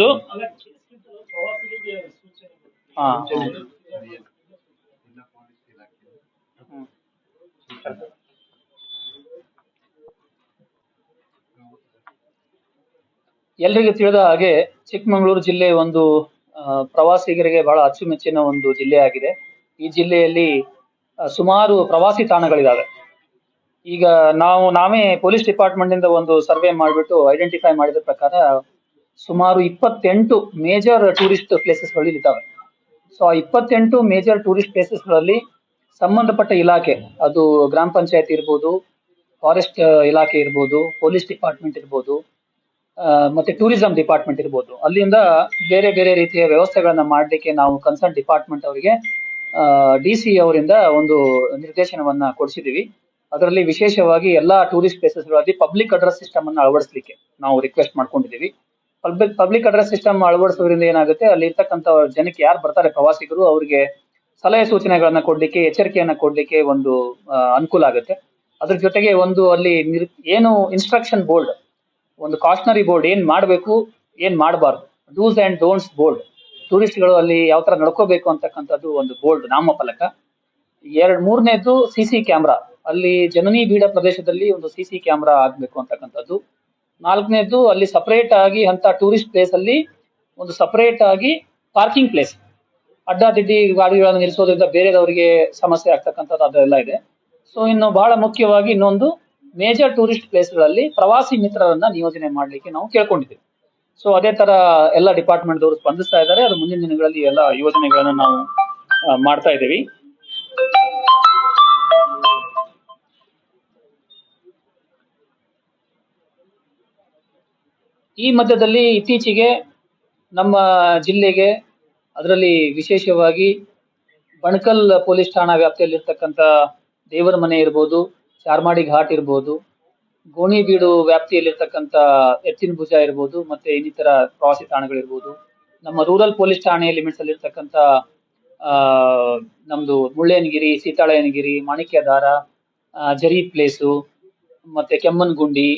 ಎರಡನೇದ್ದು ಹಾ. ಎಲ್ರಿಗೂ ತಿಳಿದ ಹಾಗೆ ಚಿಕ್ಕಮಗಳೂರು ಜಿಲ್ಲೆ ಒಂದು ಪ್ರವಾಸಿಗರಿಗೆ ಬಹಳ ಅಚ್ಚುಮೆಚ್ಚಿನ ಒಂದು ಜಿಲ್ಲೆಯಾಗಿದೆ ಈ ಜಿಲ್ಲೆಯಲ್ಲಿ ಸುಮಾರು ಪ್ರವಾಸಿ ತಾಣಗಳಿದಾವೆ. ಈಗ ನಾವು, ನಾವೇ ಪೊಲೀಸ್ ಡಿಪಾರ್ಟ್ಮೆಂಟ್ ಇಂದ ಒಂದು ಸರ್ವೆ ಮಾಡಿಬಿಟ್ಟು ಐಡೆಂಟಿಫೈ ಮಾಡಿದ ಪ್ರಕಾರ ಸುಮಾರು ಇಪ್ಪತ್ತೆಂಟು ಮೇಜರ್ ಟೂರಿಸ್ಟ್ ಪ್ಲೇಸಸ್ಗಳು ಇದ್ದಾವೆ ಸೊ ಆ ಇಪ್ಪತ್ತೆಂಟು ಮೇಜರ್ ಟೂರಿಸ್ಟ್ ಪ್ಲೇಸಸ್ಗಳಲ್ಲಿ ಸಂಬಂಧಪಟ್ಟ ಇಲಾಖೆ, ಅದು ಗ್ರಾಮ ಪಂಚಾಯತ್ ಇರ್ಬೋದು ಫಾರೆಸ್ಟ್ ಇಲಾಖೆ ಇರ್ಬೋದು ಪೊಲೀಸ್ ಡಿಪಾರ್ಟ್ಮೆಂಟ್ ಇರ್ಬೋದು ಮತ್ತೆ ಟೂರಿಸಂ ಡಿಪಾರ್ಟ್ಮೆಂಟ್ ಇರ್ಬೋದು. ಅಲ್ಲಿಂದ ಬೇರೆ ಬೇರೆ ರೀತಿಯ ವ್ಯವಸ್ಥೆಗಳನ್ನ ಮಾಡಲಿಕ್ಕೆ ನಾವು ಕನ್ಸರ್ನ್ ಡಿಪಾರ್ಟ್ಮೆಂಟ್ ಅವರಿಗೆ ಡಿ ಸಿ ಅವರಿಂದ ಒಂದು ನಿರ್ದೇಶನವನ್ನ ಕೊಡಿಸಿದೀವಿ. ಅದರಲ್ಲಿ ವಿಶೇಷವಾಗಿ ಎಲ್ಲಾ ಟೂರಿಸ್ಟ್ ಪ್ಲೇಸಸ್ಗಳಲ್ಲಿ ಪಬ್ಲಿಕ್ ಅಡ್ರೆಸ್ ಸಿಸ್ಟಮ್ ಅನ್ನ ಅಳವಡಿಸಲಿಕ್ಕೆ ನಾವು ರಿಕ್ವೆಸ್ಟ್ ಮಾಡ್ಕೊಂಡಿದ್ದೀವಿ ಪಬ್ಲಿಕ್ ಪಬ್ಲಿಕ್ ಅಡ್ರೆಸ್ ಸಿಸ್ಟಮ್ ಅಳವಡಿಸೋದ್ರಿಂದ ಏನಾಗುತ್ತೆ? ಅಲ್ಲಿ ಇರ್ತಕ್ಕಂತ ಜನಕ್ಕೆ ಯಾರು ಬರ್ತಾರೆ? ಪ್ರವಾಸಿಗರು, ಅವರಿಗೆ ಸಲಹೆ ಸೂಚನೆಗಳನ್ನ ಕೊಡ್ಲಿಕ್ಕೆ, ಎಚ್ಚರಿಕೆಯನ್ನ ಕೊಡ್ಲಿಕ್ಕೆ ಒಂದು ಅನುಕೂಲ ಆಗುತ್ತೆ. ಅದ್ರ ಜೊತೆಗೆ ಒಂದು ಅಲ್ಲಿ ಏನು ಇನ್ಸ್ಟ್ರಕ್ಷನ್ ಬೋರ್ಡ್ ಒಂದು ಕಾಸ್ಟನರಿ ಬೋರ್ಡ್ ಏನ್ ಮಾಡಬೇಕು, ಏನ್ ಮಾಡಬಾರ್ದು? ಡೂಸ್ ಅಂಡ್ ಡೋಂಟ್ಸ್ ಬೋರ್ಡ್ ಟೂರಿಸ್ಟ್ಗಳು ಅಲ್ಲಿ ಯಾವ ತರ ನಡ್ಕೋಬೇಕು ಅಂತಕ್ಕಂಥದ್ದು ಒಂದು ಬೋರ್ಡ್ ನಾಮಫಲಕ. ಎರಡ್, ಮೂರನೇದು ಸಿ ಸಿ ಕ್ಯಾಮ್ರಾ ಅಲ್ಲಿ ಜನನಿ ಬೀಡ ಪ್ರದೇಶದಲ್ಲಿ ಒಂದು ಸಿ ಸಿ ಕ್ಯಾಮ್ರಾ ಆಗ್ಬೇಕು ಅಂತಕ್ಕಂಥದ್ದು. ನಾಲ್ಕನೇದು ಅಲ್ಲಿ ಸಪರೇಟ್ ಆಗಿ ಅಂತ ಟೂರಿಸ್ಟ್ ಪ್ಲೇಸ್ ಅಲ್ಲಿ ಒಂದು ಸಪರೇಟ್ ಆಗಿ ಪಾರ್ಕಿಂಗ್ ಪ್ಲೇಸ್ ಅಡ್ಡಾದಿಡ್ಡಿ ಗಾಡಿಗಳನ್ನು ನಿಲ್ಲಿಸೋದ್ರಿಂದ ಬೇರೆದವರಿಗೆ ಸಮಸ್ಯೆ ಆಗ್ತಕ್ಕಂಥದ್ದು ಅದೆಲ್ಲ ಇದೆ. ಸೊ ಇನ್ನು ಬಹಳ ಮುಖ್ಯವಾಗಿ ಇನ್ನೊಂದು ಮೇಜರ್ ಟೂರಿಸ್ಟ್ ಪ್ಲೇಸ್ಗಳಲ್ಲಿ ಪ್ರವಾಸಿ ಮಿತ್ರರನ್ನ ನಿಯೋಜನೆ ಮಾಡಲಿಕ್ಕೆ ನಾವು ಕೇಳ್ಕೊಂಡಿದ್ದೀವಿ. ಸೊ ಅದೇ ತರ ಎಲ್ಲ ಡಿಪಾರ್ಟ್ಮೆಂಟ್ ದವರು ಸ್ಪಂದಿಸ್ತಾ ಇದ್ದಾರೆ. ಅದು ಮುಂದಿನ ದಿನಗಳಲ್ಲಿ ಎಲ್ಲ ಯೋಜನೆಗಳನ್ನ ನಾವು ಮಾಡ್ತಾ ಇದ್ದೀವಿ. ಈ ಮಧ್ಯದಲ್ಲಿ ಇತ್ತೀಚೆಗೆ ನಮ್ಮ ಜಿಲ್ಲೆಗೆ ಅದರಲ್ಲಿ ವಿಶೇಷವಾಗಿ ಬಣಕಲ್ ಪೊಲೀಸ್ ಠಾಣಾ ವ್ಯಾಪ್ತಿಯಲ್ಲಿರ್ತಕ್ಕಂಥ ದೇವರ ಮನೆ ಇರ್ಬೋದು, ಚಾರ್ಮಾಡಿ ಘಾಟ್ ಇರ್ಬೋದು, ಗೋಣಿಬೀಡು ಎತ್ತಿನ ಭುಜ ಇರ್ಬೋದು, ಮತ್ತೆ ಇನ್ನಿತರ ಪ್ರವಾಸಿ ತಾಣಗಳಿರ್ಬೋದು. ನಮ್ಮ ರೂರಲ್ ಪೊಲೀಸ್ ಠಾಣೆಯ ಲಿಮಿಟ್ಸ್ ಅಲ್ಲಿರ್ತಕ್ಕಂಥ ಆ, ನಮ್ದು ಮುಳ್ಳಯ್ಯನಗಿರಿ, ಸೀತಾಳಯ್ಯನಗಿರಿ ಮಾಣಿಕ್ಯದಾರ ದಾರ ಜರಿ ಪ್ಲೇಸು, ಮತ್ತೆ ಕೆಮ್ಮನ್ಗುಂಡಿ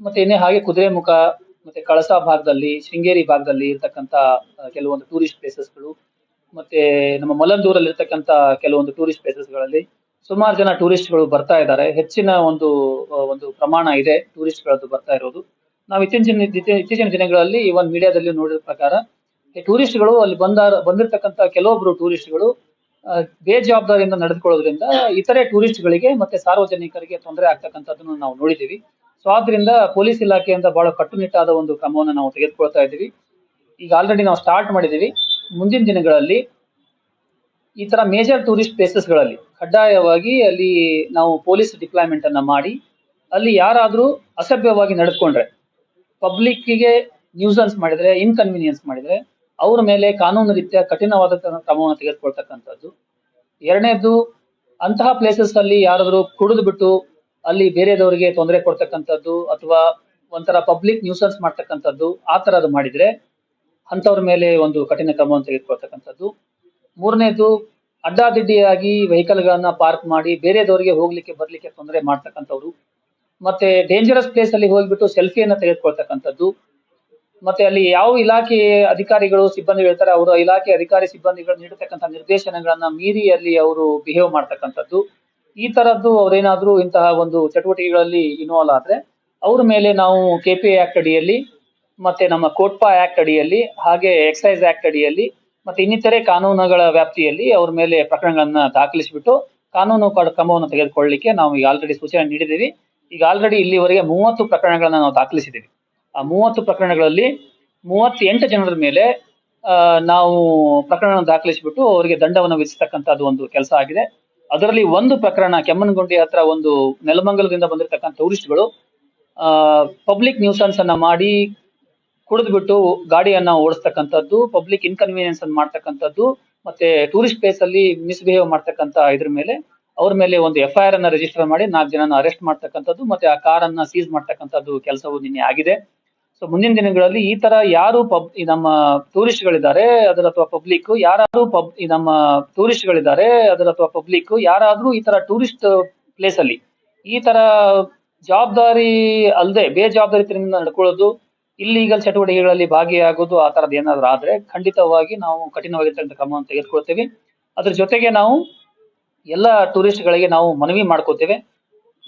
ಮತ್ತೆ ಇನ್ನೇ ಹಾಗೆ ಕುದುರೆಮುಖ ಮತ್ತೆ ಕಳಸಾ ಭಾಗದಲ್ಲಿ ಶೃಂಗೇರಿ ಭಾಗದಲ್ಲಿ ಇರ್ತಕ್ಕಂತ ಕೆಲವೊಂದು ಟೂರಿಸ್ಟ್ ಪ್ಲೇಸಸ್ಗಳು ಮತ್ತೆ ನಮ್ಮ ಮಲಂದೂರಲ್ಲಿ ಇರ್ತಕ್ಕಂತ ಕೆಲವೊಂದು ಟೂರಿಸ್ಟ್ ಪ್ಲೇಸಸ್ಗಳಲ್ಲಿ ಸುಮಾರು ಜನ ಟೂರಿಸ್ಟ್ಗಳು ಬರ್ತಾ ಇದ್ದಾರೆ. ಹೆಚ್ಚಿನ ಒಂದು ಒಂದು ಪ್ರಮಾಣ ಇದೆ ಟೂರಿಸ್ಟ್ಗಳದ್ದು ಬರ್ತಾ ಇರೋದು. ನಾವು ಇತ್ತೀಚಿನ ಇತ್ತೀ- ಇತ್ತೀಚಿನ ದಿನಗಳಲ್ಲಿ ಇವನ್ ಮೀಡಿಯಾದಲ್ಲಿ ನೋಡಿದ ಪ್ರಕಾರ ಈ ಟೂರಿಸ್ಟ್ಗಳು ಅಲ್ಲಿ ಬಂದ ಬಂದಿರತಕ್ಕಂತ ಕೆಲವೊಬ್ರು ಟೂರಿಸ್ಟ್ಗಳು ಆ, ಬೇಜವಾಬ್ದಾರಿಯಿಂದ ನಡೆದುಕೊಳ್ಳೋದ್ರಿಂದ ಇತರೆ ಟೂರಿಸ್ಟ್ಗಳಿಗೆ ಮತ್ತೆ ಸಾರ್ವಜನಿಕರಿಗೆ ತೊಂದರೆ ಆಗ್ತಕ್ಕಂಥದ್ದನ್ನು ನಾವು ನೋಡಿದ್ದೀವಿ. ಸೊ ಆದ್ರಿಂದ ಪೊಲೀಸ್ ಇಲಾಖೆಯಿಂದ ಬಹಳ ಕಟ್ಟುನಿಟ್ಟಾದ ಒಂದು ಕ್ರಮವನ್ನು ನಾವು ತೆಗೆದುಕೊಳ್ತಾ ಇದ್ದೀವಿ. ಈಗ ಆಲ್ರೆಡಿ ನಾವು ಸ್ಟಾರ್ಟ್ ಮಾಡಿದ್ದೀವಿ. ಮುಂದಿನ ದಿನಗಳಲ್ಲಿ ಈ ತರ ಮೇಜರ್ ಟೂರಿಸ್ಟ್ ಪ್ಲೇಸಸ್ಗಳಲ್ಲಿ ಕಡ್ಡಾಯವಾಗಿ ಅಲ್ಲಿ ನಾವು ಪೊಲೀಸ್ ಡಿಪ್ಲಾಯ್ಮೆಂಟ್ ಅನ್ನ ಮಾಡಿ, ಅಲ್ಲಿ ಯಾರಾದರೂ ಅಸಭ್ಯವಾಗಿ ನಡೆದುಕೊಂಡ್ರೆ ಪಬ್ಲಿಕ್ಕಿಗೆ ನ್ಯೂಸನ್ಸ್ ಮಾಡಿದ್ರೆ ಇನ್ಕನ್ವೀನಿಯನ್ಸ್ ಮಾಡಿದ್ರೆ, ಅವ್ರ ಮೇಲೆ ಕಾನೂನು ರೀತಿಯ ಕಠಿಣವಾದ ಕ್ರಮವನ್ನು ತೆಗೆದುಕೊಳ್ತಕ್ಕಂಥದ್ದು. ಎರಡನೇದು ಅಂತಹ ಪ್ಲೇಸಸ್ ಅಲ್ಲಿ ಯಾರಾದರೂ ಕುಡಿದು ಬಿಟ್ಟು ಅಲ್ಲಿ ಬೇರೆದವರಿಗೆ ತೊಂದರೆ ಕೊಡ್ತಕ್ಕಂಥದ್ದು ಅಥವಾ ಒಂಥರ ಪಬ್ಲಿಕ್ ನ್ಯೂಸನ್ಸ್ ಮಾಡ್ತಕ್ಕಂಥದ್ದು, ಆ ಥರದ್ದು ಮಾಡಿದ್ರೆ ಅಂಥವ್ರ ಮೇಲೆ ಒಂದು ಕಠಿಣ ಕ್ರಮವನ್ನು ತೆಗೆದುಕೊಳ್ತಕ್ಕಂಥದ್ದು. ಮೂರನೇದು, ಅಡ್ಡಾದಿಡ್ಡಿಯಾಗಿ ವೆಹಿಕಲ್ ಗಳನ್ನ ಪಾರ್ಕ್ ಮಾಡಿ ಬೇರೆದವರಿಗೆ ಹೋಗ್ಲಿಕ್ಕೆ, ಬರ್ಲಿಕ್ಕೆ ತೊಂದರೆ ಮಾಡ್ತಕ್ಕಂಥವ್ರು. ಮತ್ತೆ ಡೇಂಜರಸ್ ಪ್ಲೇಸ್ ಅಲ್ಲಿ ಹೋಗ್ಬಿಟ್ಟು ಸೆಲ್ಫಿಯನ್ನ ತೆಗೆದುಕೊಳ್ತಕ್ಕಂಥದ್ದು. ಮತ್ತೆ ಅಲ್ಲಿ ಯಾವ ಇಲಾಖೆ ಅಧಿಕಾರಿಗಳು ಸಿಬ್ಬಂದಿ ಹೇಳ್ತಾರೆ, ಅವರ ಇಲಾಖೆ ಅಧಿಕಾರಿ ಸಿಬ್ಬಂದಿಗಳು ನೀಡತಕ್ಕಂಥ ನಿರ್ದೇಶನಗಳನ್ನ ಮೀರಿ ಅಲ್ಲಿ ಅವರು ಬಿಹೇವ್ ಮಾಡ್ತಕ್ಕಂಥದ್ದು. ಈ ತರದ್ದು ಅವರೇನಾದ್ರೂ ಇಂತಹ ಒಂದು ಚಟುವಟಿಕೆಗಳಲ್ಲಿ ಇನ್ವಾಲ್ವ್ ಆದ್ರೆ, ಅವ್ರ ಮೇಲೆ ನಾವು ಕೆಪಿ ಆಕ್ಟ್ ಅಡಿಯಲ್ಲಿ, ಮತ್ತೆ ನಮ್ಮ ಕೋಟ್ಪಾ ಆಕ್ಟ್ ಅಡಿಯಲ್ಲಿ, ಹಾಗೆ ಎಕ್ಸೈಸ್ ಆಕ್ಟ್ ಅಡಿಯಲ್ಲಿ, ಮತ್ತೆ ಇನ್ನಿತರೆ ಕಾನೂನುಗಳ ವ್ಯಾಪ್ತಿಯಲ್ಲಿ ಅವ್ರ ಮೇಲೆ ಪ್ರಕರಣಗಳನ್ನ ದಾಖಲಿಸಿಬಿಟ್ಟು ಕಾನೂನು ಕ್ರಮವನ್ನು ತೆಗೆದುಕೊಳ್ಳಲಿಕ್ಕೆ ನಾವು ಈಗ ಆಲ್ರೆಡಿ ಸೂಚನೆ ನೀಡಿದ್ದೀವಿ. ಈಗ ಆಲ್ರೆಡಿ ಇಲ್ಲಿವರೆಗೆ ಮೂವತ್ತು ಪ್ರಕರಣಗಳನ್ನ ನಾವು ದಾಖಲಿಸಿದ್ದೀವಿ. ಆ ಮೂವತ್ತು ಪ್ರಕರಣಗಳಲ್ಲಿ ಮೂವತ್ತೆಂಟು ಜನರ ಮೇಲೆ ನಾವು ಪ್ರಕರಣ ದಾಖಲಿಸಿಬಿಟ್ಟು ಅವರಿಗೆ ದಂಡವನ್ನು ವಿಧಿಸತಕ್ಕಂಥದ್ದು ಒಂದು ಕೆಲಸ ಆಗಿದೆ. ಅದರಲ್ಲಿ ಒಂದು ಪ್ರಕರಣ ಕೆಮ್ಮನಗುಂಡಿ ಹತ್ರ ಒಂದು ನೆಲಮಂಗಲದಿಂದ ಬಂದಿರತಕ್ಕಂಥ ಟೂರಿಸ್ಟ್ಗಳು ಪಬ್ಲಿಕ್ ನ್ಯೂಸನ್ಸ್ ಅನ್ನ ಮಾಡಿ ಕುಡಿದ್ಬಿಟ್ಟು ಗಾಡಿಯನ್ನ ಓಡಿಸ್ತಕ್ಕಂಥದ್ದು ಪಬ್ಲಿಕ್ ಇನ್ಕನ್ವೀನಿಯನ್ಸ್ ಅನ್ನು ಮಾಡ್ತಕ್ಕಂಥದ್ದು, ಮತ್ತೆ ಟೂರಿಸ್ಟ್ ಪ್ಲೇಸ್ ಅಲ್ಲಿ ಮಿಸ್ಬಿಹೇವ್ ಮಾಡ್ತಕ್ಕಂಥ ಇದ್ರ ಮೇಲೆ ಅವ್ರ ಮೇಲೆ ಒಂದು ಎಫ್ ಐ ಆರ್ ಅನ್ನ ರಿಜಿಸ್ಟರ್ ಮಾಡಿ ನಾಲ್ಕು ಜನನ ಅರೆಸ್ಟ್ ಮಾಡ್ತಕ್ಕಂಥದ್ದು, ಮತ್ತೆ ಆ ಕಾರನ್ನ ಸೀಸ್ ಮಾಡ್ತಕ್ಕಂಥದ್ದು ಕೆಲಸವು ನಿನ್ನೆ ಆಗಿದೆ. ಸೊ ಮುಂದಿನ ದಿನಗಳಲ್ಲಿ ಈ ತರ ಯಾರು ಪಬ್ ನಮ್ಮ ಟೂರಿಸ್ಟ್ ಗಳಿದ್ದಾರೆ ಅದರ ಅಥವಾ ಪಬ್ಲಿಕ್ ಯಾರಾದ್ರೂ ಪಬ್ ನಮ್ಮ ಟೂರಿಸ್ಟ್ ಗಳಿದ್ದಾರೆ ಅದರ ಅಥವಾ ಪಬ್ಲಿಕ್ ಯಾರಾದ್ರೂ ಈ ತರ ಟೂರಿಸ್ಟ್ ಪ್ಲೇಸ್ ಅಲ್ಲಿ ಈ ತರ ಜವಾಬ್ದಾರಿ ಅಲ್ಲದೆ ಬೇಜವಾಬ್ದಾರಿತನದಿಂದ ನಡ್ಕೊಳ್ಳೋದು ಇಲ್ಲೀಗಲ್ ಚಟುವಟಿಕೆಗಳಲ್ಲಿ ಭಾಗಿಯಾಗೋದು ಆ ತರದ್ ಏನಾದ್ರು ಆದ್ರೆ, ಖಂಡಿತವಾಗಿ ನಾವು ಕಠಿಣವಾಗಿರ್ತಕ್ಕಂಥ ಕ್ರಮವನ್ನು ತೆಗೆದುಕೊಳ್ತೇವೆ. ಅದ್ರ ಜೊತೆಗೆ ನಾವು ಎಲ್ಲ ಟೂರಿಸ್ಟ್ ಗಳಿಗೆ ನಾವು ಮನವಿ ಮಾಡ್ಕೋತೇವೆ.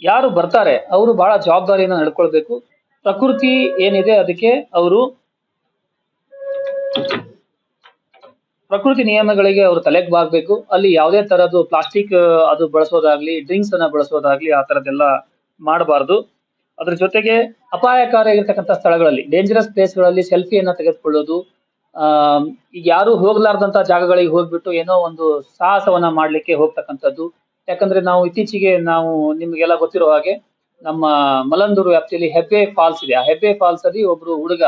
ಯಾರು ಬರ್ತಾರೆ, ಅವರು ಬಹಳ ಜವಾಬ್ದಾರಿಯನ್ನು ನಡ್ಕೊಳ್ಬೇಕು. ಪ್ರಕೃತಿ ಏನಿದೆ ಅದಕ್ಕೆ ಅವರು ಪ್ರಕೃತಿ ನಿಯಮಗಳಿಗೆ ಅವರು ತಲೆಗೆ ಬಾಗ್ಬೇಕು. ಅಲ್ಲಿ ಯಾವುದೇ ತರದ್ದು ಪ್ಲಾಸ್ಟಿಕ್ ಅದು ಬಳಸೋದಾಗ್ಲಿ, ಡ್ರಿಂಕ್ಸ್ ಅನ್ನ ಬಳಸೋದಾಗ್ಲಿ ಆ ತರದ್ದೆಲ್ಲ ಮಾಡಬಾರ್ದು. ಅದ್ರ ಜೊತೆಗೆ ಅಪಾಯಕಾರಿಯಾಗಿರ್ತಕ್ಕಂಥ ಸ್ಥಳಗಳಲ್ಲಿ ಡೇಂಜರಸ್ ಪ್ಲೇಸ್ಗಳಲ್ಲಿ ಸೆಲ್ಫಿಯನ್ನ ತೆಗೆದುಕೊಳ್ಳೋದು, ಆ, ಈಗ ಯಾರು ಹೋಗ್ಲಾರ್ದಂತ ಜಾಗಗಳಿಗೆ ಹೋಗ್ಬಿಟ್ಟು ಏನೋ ಒಂದು ಸಾಹಸವನ್ನ ಮಾಡ್ಲಿಕ್ಕೆ ಹೋಗ್ತಕ್ಕಂಥದ್ದು. ಯಾಕಂದ್ರೆ ನಾವು ಇತ್ತೀಚೆಗೆ ನಾವು ನಿಮ್ಗೆಲ್ಲ ಗೊತ್ತಿರೋ ಹಾಗೆ ನಮ್ಮ ಮಲಂದೂರು ವ್ಯಾಪ್ತಿಯಲ್ಲಿ ಹೆಬ್ಬೆ ಫಾಲ್ಸ್ ಇದೆ. ಆ ಹೆಬ್ಬೆ ಫಾಲ್ಸ್ ಅಲ್ಲಿ ಒಬ್ರು ಹುಡುಗ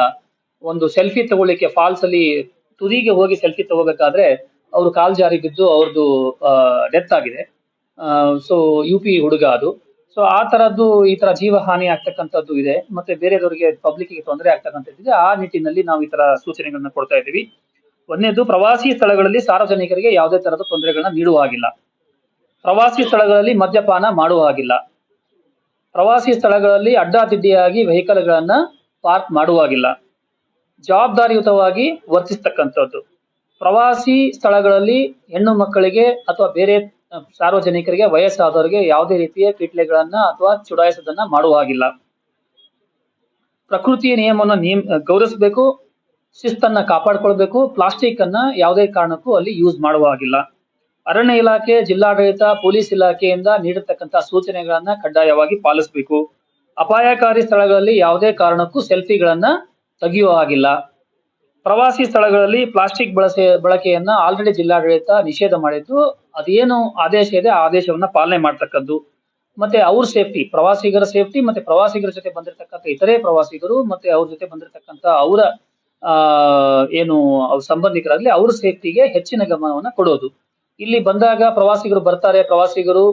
ಒಂದು ಸೆಲ್ಫಿ ತಗೊಳ್ಳಿಕ್ಕೆ ಫಾಲ್ಸ್ ಅಲ್ಲಿ ತುದಿಗೆ ಹೋಗಿ ಸೆಲ್ಫಿ ತಗೋಬೇಕಾದ್ರೆ ಅವರು ಕಾಲ್ ಜಾರಿ ಬಿದ್ದು ಅವ್ರದ್ದು ಡೆತ್ ಆಗಿದೆ. ಸೊ ಯು ಪಿ ಹುಡುಗ ಅದು. ಸೊ ಆ ತರದ್ದು ಈ ತರ ಜೀವ ಹಾನಿ ಆಗ್ತಕ್ಕಂಥದ್ದು ಇದೆ. ಮತ್ತೆ ಬೇರೆದವರಿಗೆ ಪಬ್ಲಿಕ್ಗೆ ತೊಂದರೆ ಆಗ್ತಕ್ಕಂಥದ್ದಿದೆ ಆ ನಿಟ್ಟಿನಲ್ಲಿ ನಾವು ಈ ತರ ಸೂಚನೆಗಳನ್ನ ಕೊಡ್ತಾ ಇದ್ದೀವಿ. ಒಂದನೇದು, ಪ್ರವಾಸಿ ಸ್ಥಳಗಳಲ್ಲಿ ಸಾರ್ವಜನಿಕರಿಗೆ ಯಾವುದೇ ತರದ ತೊಂದರೆಗಳನ್ನ ನೀಡುವ ಹಾಗಿಲ್ಲ. ಪ್ರವಾಸಿ ಸ್ಥಳಗಳಲ್ಲಿ ಮದ್ಯಪಾನ ಮಾಡುವ ಹಾಗಿಲ್ಲ. ಪ್ರವಾಸಿ ಸ್ಥಳಗಳಲ್ಲಿ ಅಡ್ಡಾದಿಡ್ಡಿಯಾಗಿ ವೆಹಿಕಲ್ಗಳನ್ನ ಪಾರ್ಕ್ ಮಾಡುವಾಗಿಲ್ಲ. ಜವಾಬ್ದಾರಿಯುತವಾಗಿ ವರ್ತಿಸ್ತಕ್ಕಂಥದ್ದು. ಪ್ರವಾಸಿ ಸ್ಥಳಗಳಲ್ಲಿ ಹೆಣ್ಣು ಮಕ್ಕಳಿಗೆ ಅಥವಾ ಬೇರೆ ಸಾರ್ವಜನಿಕರಿಗೆ ವಯಸ್ಸಾದವರಿಗೆ ಯಾವುದೇ ರೀತಿಯ ಕಿಟ್ಲೆಗಳನ್ನ ಅಥವಾ ಚುಡಾಯಿಸೋದನ್ನ ಮಾಡುವ ಹಾಗಿಲ್ಲ ಪ್ರಕೃತಿಯ ನಿಯಮವನ್ನು ನಿಯಮ, ಗೌರವಿಸಬೇಕು, ಶಿಸ್ತನ್ನ ಕಾಪಾಡ್ಕೊಳ್ಬೇಕು ಪ್ಲಾಸ್ಟಿಕ್ ಅನ್ನ ಯಾವುದೇ ಕಾರಣಕ್ಕೂ ಅಲ್ಲಿ ಯೂಸ್ ಮಾಡುವ ಹಾಗಿಲ್ಲ ಅರಣ್ಯ ಇಲಾಖೆ, ಜಿಲ್ಲಾಡಳಿತ, ಪೊಲೀಸ್ ಇಲಾಖೆಯಿಂದ ನೀಡತಕ್ಕಂಥ ಸೂಚನೆಗಳನ್ನ ಕಡ್ಡಾಯವಾಗಿ ಪಾಲಿಸಬೇಕು. ಅಪಾಯಕಾರಿ ಸ್ಥಳಗಳಲ್ಲಿ ಯಾವುದೇ ಕಾರಣಕ್ಕೂ ಸೆಲ್ಫಿಗಳನ್ನ ತೆಗೆಯುವ ಹಾಗಿಲ್ಲ. ಪ್ರವಾಸಿ ಸ್ಥಳಗಳಲ್ಲಿ ಪ್ಲಾಸ್ಟಿಕ್ ಬಳಸೆ, ಬಳಕೆಯನ್ನ ಆಲ್ರೆಡಿ ಜಿಲ್ಲಾಡಳಿತ ನಿಷೇಧ ಮಾಡಿದ್ದು, ಅದೇನು ಆದೇಶ ಇದೆ, ಆ ಆದೇಶವನ್ನ ಪಾಲನೆ ಮಾಡ್ತಕ್ಕದ್ದು. ಮತ್ತೆ ಅವ್ರ ಸೇಫ್ಟಿ, ಪ್ರವಾಸಿಗರ ಸೇಫ್ಟಿ, ಮತ್ತೆ ಪ್ರವಾಸಿಗರ ಜೊತೆ ಬಂದಿರತಕ್ಕಂಥ ಇತರೆ ಪ್ರವಾಸಿಗರು, ಮತ್ತೆ ಅವ್ರ ಜೊತೆ ಬಂದಿರತಕ್ಕಂಥ ಅವರ ಏನು ಸಂಬಂಧಿಕರಾಗ್ಲಿ ಅವ್ರ ಸೇಫ್ಟಿಗೆ ಹೆಚ್ಚಿನ ಗಮನವನ್ನ ಕೊಡೋದು. ಇಲ್ಲಿ ಬಂದಾಗ ಪ್ರವಾಸಿಗರು ಬರ್ತಾರೆ. ಪ್ರವಾಸಿಗರು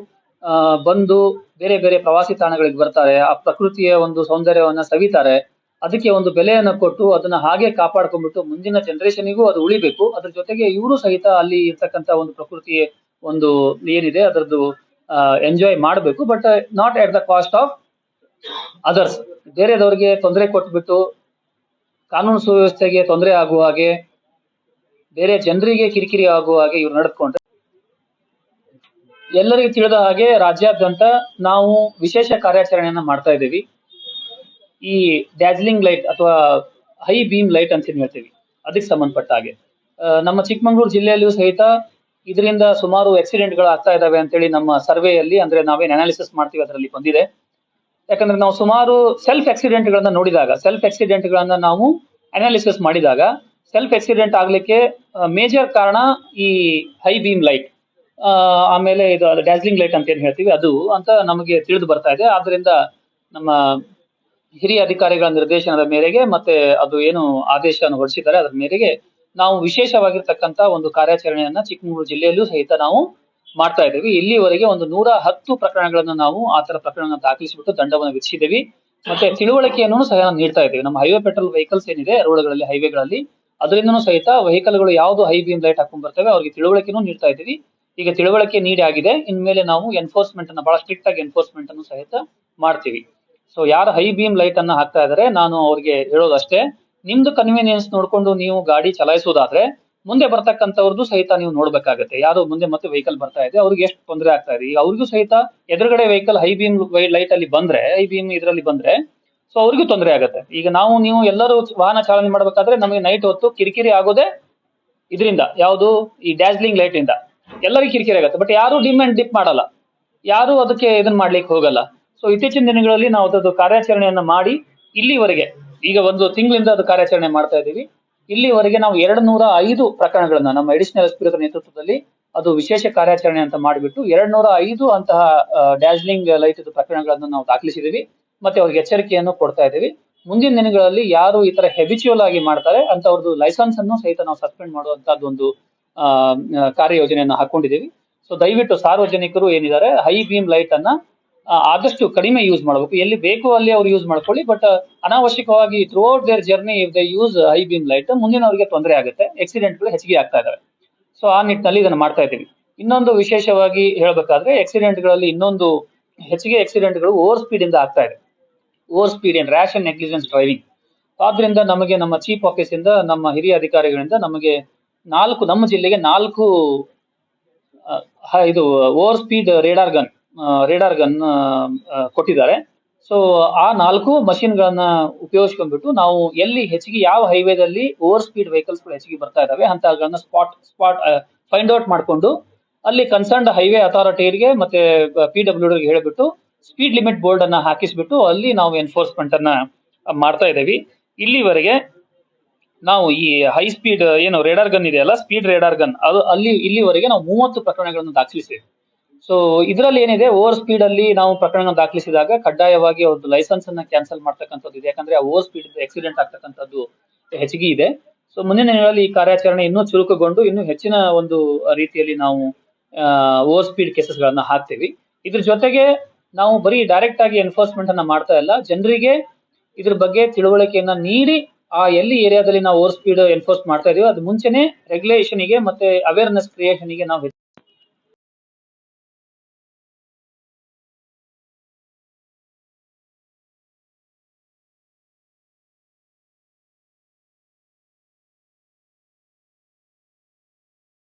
ಬಂದು ಬೇರೆ ಬೇರೆ ಪ್ರವಾಸಿ ತಾಣಗಳಿಗೆ ಬರ್ತಾರೆ. ಆ ಪ್ರಕೃತಿಯ ಒಂದು ಸೌಂದರ್ಯವನ್ನ ಸವಿತಾರೆ. ಅದಕ್ಕೆ ಒಂದು ಬೆಲೆಯನ್ನು ಕೊಟ್ಟು ಅದನ್ನ ಹಾಗೆ ಕಾಪಾಡ್ಕೊಂಡ್ಬಿಟ್ಟು ಮುಂದಿನ ಜನರೇಷನ್ಗೂ ಅದು ಉಳಿಬೇಕು. ಅದ್ರ ಜೊತೆಗೆ ಇವರು ಸಹಿತ ಅಲ್ಲಿ ಇರ್ತಕ್ಕಂತ ಒಂದು ಪ್ರಕೃತಿ ಒಂದು ಏನಿದೆ, ಅದರದ್ದು ಎಂಜಾಯ್ ಮಾಡಬೇಕು. But not at the cost of others ಬೇರೆದವ್ರಿಗೆ ತೊಂದರೆ ಕೊಟ್ಬಿಟ್ಟು, ಕಾನೂನು ಸುವ್ಯವಸ್ಥೆಗೆ ತೊಂದರೆ ಆಗುವ ಹಾಗೆ, ಬೇರೆ ಜನರಿಗೆ ಕಿರಿಕಿರಿ ಆಗುವ ಹಾಗೆ ಇವ್ರು ನಡೆದುಕೊಂಡ್ರೆ ಎಲ್ಲರಿಗೂ ತಿಳಿದ ಹಾಗೆ ರಾಜ್ಯಾದ್ಯಂತ ನಾವು ವಿಶೇಷ ಕಾರ್ಯಾಚರಣೆಯನ್ನ ಮಾಡ್ತಾ ಇದ್ದೀವಿ. ಈ ಡ್ಯಾಜ್ಲಿಂಗ್ ಲೈಟ್ ಅಥವಾ ಹೈ ಬೀಮ್ ಲೈಟ್ ಅಂತ ಹೇಳ್ತೀವಿ, ಅದಕ್ಕೆ ಸಂಬಂಧಪಟ್ಟ ಹಾಗೆ. ನಮ್ಮ ಚಿಕ್ಕಮಂಗ್ಳೂರು ಜಿಲ್ಲೆಯಲ್ಲಿಯೂ ಸಹಿತ ಇದರಿಂದ ಸುಮಾರು ಆಕ್ಸಿಡೆಂಟ್ಗಳು ಗಳು ಆಗ್ತಾ ಇದಾವೆ ಅಂತೇಳಿ ನಮ್ಮ ಸರ್ವೆಯಲ್ಲಿ, ಅಂದ್ರೆ ನಾವೇನ್ ಅನಾಲಿಸಿಸ್ ಮಾಡ್ತೀವಿ ಅದರಲ್ಲಿ ಬಂದಿದೆ. ಯಾಕಂದ್ರೆ ನಾವು ಸುಮಾರು ಸೆಲ್ಫ್ ಆಕ್ಸಿಡೆಂಟ್ ಗಳನ್ನ ನೋಡಿದಾಗ ಸೆಲ್ಫ್ ಆಕ್ಸಿಡೆಂಟ್ ಗಳನ್ನ ನಾವು ಅನಾಲಿಸಿಸ್ ಮಾಡಿದಾಗ ಸೆಲ್ಫ್ ಆಕ್ಸಿಡೆಂಟ್ ಆಗ್ಲಿಕ್ಕೆ ಮೇಜರ್ ಕಾರಣ ಈ ಹೈ ಬೀಮ್ ಲೈಟ್. ಆಮೇಲೆ ಇದು ಡ್ಯಾಸ್ಲಿಂಗ್ ಲೈಟ್ ಅಂತ ಏನ್ ಹೇಳ್ತೀವಿ, ಅದು ಅಂತ ನಮಗೆ ತಿಳಿದು ಬರ್ತಾ ಇದೆ. ಆದ್ರಿಂದ ನಮ್ಮ ಹಿರಿಯ ಅಧಿಕಾರಿಗಳ ನಿರ್ದೇಶನದ ಮೇರೆಗೆ ಮತ್ತೆ ಅದು ಏನು ಆದೇಶವನ್ನು ಹೊರಡಿಸಿದ್ದಾರೆ, ಅದರ ಮೇರೆಗೆ ನಾವು ವಿಶೇಷವಾಗಿರ್ತಕ್ಕಂತ ಒಂದು ಕಾರ್ಯಾಚರಣೆಯನ್ನ ಚಿಕ್ಕಮಗಳೂರು ಜಿಲ್ಲೆಯಲ್ಲೂ ಸಹಿತ ನಾವು ಮಾಡ್ತಾ ಇದ್ದೀವಿ. ಇಲ್ಲಿವರೆಗೆ ಒಂದು ನೂರ ಹತ್ತು ಪ್ರಕರಣಗಳನ್ನು ನಾವು ಆ ತರ ಪ್ರಕರಣ ದಾಖಲಿಸಿಬಿಟ್ಟು ದಂಡವನ್ನು ವಿಧಿಸಿದ್ದೀವಿ. ಮತ್ತೆ ತಿಳುವಳಿಕೆಯನ್ನು ಸಹ ನೀಡ್ತಾ ಇದ್ದೀವಿ. ನಮ್ಮ ಹೈವೇ ಪೆಟ್ರೋಲ್ ವೆಹಿಕಲ್ಸ್ ಏನಿದೆ, ರೋಡ್ಗಳಲ್ಲಿ ಹೈವೇಗಳಲ್ಲಿ ಅದರಿಂದನೂ ಸಹಿತ ವೆಹಿಕಲ್ಗಳು ಯಾವುದು ಹೈ ಬೀಮ್ ಲೈಟ್ ಹಾಕೊಂಡ್ ಬರ್ತವೆ, ಅವ್ರಿಗೆ ತಿಳುವಳಿಕೆನೂ ನೀಡ್ತಾ ಇದ್ದೀವಿ. ಈಗ ತಿಳುವಳಿಕೆ ನೀಡಿ ಆಗಿದೆ. ಇನ್ಮೇಲೆ ನಾವು ಎನ್ಫೋರ್ಸ್ಮೆಂಟ್ ಅನ್ನ, ಬಹಳ ಸ್ಟ್ರಿಕ್ಟ್ ಆಗಿ ಎನ್ಫೋರ್ಸ್ಮೆಂಟ್ ಅನ್ನು ಸಹಿತ ಮಾಡ್ತೀವಿ. ಸೊ ಯಾರು ಹೈ ಬೀಮ್ ಲೈಟ್ ಅನ್ನ ಹಾಕ್ತಾ ಇದಾರೆ, ನಾನು ಅವ್ರಿಗೆ ಹೇಳೋದಷ್ಟೇ ನಿಮ್ದು ಕನ್ವೀನಿಯನ್ಸ್ ನೋಡ್ಕೊಂಡು ನೀವು ಗಾಡಿ ಚಲಾಯಿಸೋದಾದ್ರೆ, ಮುಂದೆ ಬರ್ತಕ್ಕಂಥವ್ರದ್ದು ಸಹಿತ ನೀವು ನೋಡ್ಬೇಕಾಗತ್ತೆ. ಯಾರು ಮುಂದೆ ಮತ್ತೆ ವೆಹಿಕಲ್ ಬರ್ತಾ ಇದೆ, ಅವ್ರಿಗೆ ಎಷ್ಟು ತೊಂದರೆ ಆಗ್ತಾ ಇದೆ. ಈಗ ಅವ್ರಿಗೂ ಸಹಿತ ಎದುರುಗಡೆ ವೆಹಿಕಲ್ ಹೈ ಬೀಮ್ ಲೈಟ್ ಅಲ್ಲಿ ಬಂದ್ರೆ ಹೈ ಬೀಮ್ ಇದರಲ್ಲಿ ಬಂದ್ರೆ ಸೊ ಅವ್ರಿಗೂ ತೊಂದರೆ ಆಗುತ್ತೆ. ಈಗ ನಾವು, ನೀವು ಎಲ್ಲರೂ ವಾಹನ ಚಾಲನೆ ಮಾಡಬೇಕಾದ್ರೆ ನಮಗೆ ನೈಟ್ ಹೊತ್ತು ಕಿರಿಕಿರಿ ಆಗೋದೇ ಇದರಿಂದ, ಯಾವುದು ಈ ಡ್ಯಾಸ್ಲಿಂಗ್ ಲೈಟ್ ಇಂದ. ಎಲ್ಲರಿಗೂ ಕಿರಿಕಿರಿ ಆಗುತ್ತೆ. ಬಟ್ ಯಾರು ಡಿಮ್ ಅಂಡ್ ಡಿಪ್ ಮಾಡಲ್ಲ. ಯಾರು ಅದಕ್ಕೆ ಇದನ್ನ ಮಾಡ್ಲಿಕ್ಕೆ ಹೋಗಲ್ಲ. ಸೊ ಇತ್ತೀಚಿನ ದಿನಗಳಲ್ಲಿ ನಾವು ಅದ್ರದ್ದು ಕಾರ್ಯಾಚರಣೆಯನ್ನ ಮಾಡಿ, ಇಲ್ಲಿವರೆಗೆ, ಈಗ ಒಂದು ತಿಂಗಳಿಂದ ಅದು ಕಾರ್ಯಾಚರಣೆ ಮಾಡ್ತಾ ಇದ್ದೀವಿ. ಇಲ್ಲಿವರೆಗೆ ನಾವು ಎರಡು ನೂರ ಐದು ಪ್ರಕರಣಗಳನ್ನ, ನಮ್ಮ ಎಡಿಷನಲ್ ಎಸ್ ನೇತೃತ್ವದಲ್ಲಿ ಅದು ವಿಶೇಷ ಕಾರ್ಯಾಚರಣೆ ಅಂತ ಮಾಡಿಬಿಟ್ಟು ಎರಡ್ ನೂರ ಐದು ಅಂತಹ ಡ್ಯಾಜ್ಲಿಂಗ್ ಲೈಟ್ ಪ್ರಕರಣಗಳನ್ನು ನಾವು ದಾಖಲಿಸಿದೀವಿ ಮತ್ತೆ ಅವ್ರಿಗೆ ಎಚ್ಚರಿಕೆಯನ್ನು ಕೊಡ್ತಾ ಇದ್ದೀವಿ. ಮುಂದಿನ ದಿನಗಳಲ್ಲಿ ಯಾರು ಈ ತರ ಹೆಬಿಚುವಲ್ ಆಗಿ ಮಾಡ್ತಾರೆ ಅಂತವ್ರದ್ದು ಲೈಸೆನ್ಸ್ ಅನ್ನು ಸಹಿತ ನಾವು ಸಸ್ಪೆಂಡ್ ಮಾಡುವಂತಹದ್ದು ಒಂದು ಕಾರ್ಯಯೋಜನೆಯನ್ನ ಹಾಕೊಂಡಿದ್ದೀವಿ. ಸೊ ದಯವಿಟ್ಟು ಸಾರ್ವಜನಿಕರು ಏನಿದ್ದಾರೆ, ಹೈ ಬೀಮ್ ಲೈಟ್ ಅನ್ನ ಆದಷ್ಟು ಕಡಿಮೆ ಯೂಸ್ ಮಾಡಬೇಕು. ಎಲ್ಲಿ ಬೇಕು ಅಲ್ಲಿ ಅವ್ರು ಯೂಸ್ ಮಾಡ್ಕೊಳ್ಳಿ ಬಟ್ ಅನಾವಶ್ಯಕವಾಗಿ throughout their journey if they use high beam light ಮುಂದಿನವರಿಗೆ ತೊಂದರೆ ಆಗುತ್ತೆ. ಆಕ್ಸಿಡೆಂಟ್ಗಳು ಹೆಚ್ಚಿಗೆ ಆಗ್ತಾ ಇದಾವೆ. ಸೊ ಆ ನಿಟ್ಟಿನಲ್ಲಿ ಇದನ್ನ ಮಾಡ್ತಾ ಇದ್ದೀವಿ. ಇನ್ನೊಂದು ವಿಶೇಷವಾಗಿ ಹೇಳಬೇಕಾದ್ರೆ ಆಕ್ಸಿಡೆಂಟ್ಗಳಲ್ಲಿ ಇನ್ನೊಂದು ಹೆಚ್ಚಿಗೆ ಆಕ್ಸಿಡೆಂಟ್ಗಳು ಓವರ್ ಸ್ಪೀಡ್ ಇಂದ ಆಗ್ತಾ ಇದೆ. Over speed and rash and negligence driving ಆದ್ರಿಂದ ನಮಗೆ ನಮ್ಮ ಚೀಫ್ ಆಫೀಸಿಂದ ನಮ್ಮ ಹಿರಿಯ ಅಧಿಕಾರಿಗಳಿಂದ ನಮಗೆ ನಾಲ್ಕು, ನಮ್ಮ ಜಿಲ್ಲೆಗೆ ನಾಲ್ಕು ಇದು over speed radar gun radar gun ಕೊಟ್ಟಿದ್ದಾರೆ. ಸೊ ಆ ನಾಲ್ಕು machine ಗಳನ್ನ ಉಪಯೋಗಿಸ್ಕೊಂಡ್ಬಿಟ್ಟು ನಾವು ಎಲ್ಲಿ ಹೆಚ್ಚಿಗೆ ಯಾವ ಹೈವೇದಲ್ಲಿ ಓವರ್ ಸ್ಪೀಡ್ ವೆಹಿಕಲ್ಸ್ಗಳು ಹೆಚ್ಚಿಗೆ ಬರ್ತಾ ಇದಾವೆ ಅಂತಗಳನ್ನ ಸ್ಪಾಟ್ ಸ್ಪಾಟ್ ಫೈಂಡ್ ಔಟ್ ಮಾಡಿಕೊಂಡು ಅಲ್ಲಿ ಕನ್ಸರ್ನ್ಡ್ ಹೈವೇ ಅಥಾರಿಟಿಗೆ ಮತ್ತೆ ಪಿ ಡಬ್ಲ್ಯೂ ಹೇಳಿಬಿಟ್ಟು ಸ್ಪೀಡ್ ಲಿಮಿಟ್ ಬೋರ್ಡ್ ಅನ್ನ ಹಾಕಿಸ್ಬಿಟ್ಟು ಅಲ್ಲಿ ನಾವು ಎನ್ಫೋರ್ಸ್ಮೆಂಟ್ ಅನ್ನ ಮಾಡ್ತಾ ಇದ್ದೀವಿ. ಇಲ್ಲಿವರೆಗೆ ನಾವು ಈ ಹೈ ಸ್ಪೀಡ್ ಏನು ರೇಡಾರ್ ಗನ್ ಇದೆಯಲ್ಲ ಸ್ಪೀಡ್ ರೇಡಾರ್ ಗನ್ ಅದು ಅಲ್ಲಿ, ಇಲ್ಲಿವರೆಗೆ ನಾವು ಮೂವತ್ತು ಪ್ರಕರಣಗಳನ್ನು ದಾಖಲಿಸಿದೆ ಸೊ ಇದರಲ್ಲಿ ಏನಿದೆ ಓವರ್ ಸ್ಪೀಡ್ ಅಲ್ಲಿ ನಾವು ಪ್ರಕರಣ ದಾಖಲಿಸಿದಾಗ ಕಡ್ಡಾಯವಾಗಿ ಅವ್ರದ್ದು ಲೈಸೆನ್ಸ್ ಅನ್ನ ಕ್ಯಾನ್ಸಲ್ ಮಾಡ್ತಕ್ಕಂಥದ್ದು ಇದೆ. ಯಾಕಂದ್ರೆ ಓವರ್ ಸ್ಪೀಡ್ ಆಕ್ಸಿಡೆಂಟ್ ಆಗ್ತಕ್ಕಂಥದ್ದು ಹೆಚ್ಚಿಗೆ ಇದೆ. ಸೊ ಮುಂದಿನ ದಿನಗಳಲ್ಲಿ ಈ ಕಾರ್ಯಾಚರಣೆ ಇನ್ನೂ ಚುರುಕುಗೊಂಡು ಇನ್ನೂ ಹೆಚ್ಚಿನ ಒಂದು ರೀತಿಯಲ್ಲಿ ನಾವು ಓವರ್ ಸ್ಪೀಡ್ ಕೇಸಸ್ ಗಳನ್ನ ಹಾಕ್ತೀವಿ. ಇದ್ರ ಜೊತೆಗೆ ನಾವು ಬರೀ ಡೈರೆಕ್ಟ್ ಆಗಿ ಎನ್ಫೋರ್ಸ್ಮೆಂಟ್ ಅನ್ನ ಮಾಡ್ತಾ ಇಲ್ಲ. ಜನರಿಗೆ ಇದ್ರ ಬಗ್ಗೆ ತಿಳುವಳಿಕೆಯನ್ನ ನೀಡಿ ಆ ಎಲ್ಲಿ ಏರಿಯಾದಲ್ಲಿ ನಾವು ಓವರ್ ಸ್ಪೀಡ್ ಎನ್ಫೋರ್ಸ್ ಮಾಡ್ತಾ ಇದೀವಿ ಅದು ಮುಂಚೆನೆ ರೆಗ್ಯುಲೇಷನ್ಗೆ ಮತ್ತೆ ಅವೇರ್ನೆಸ್ ಕ್ರಿಯೇಷನ್ಗೆ ನಾವು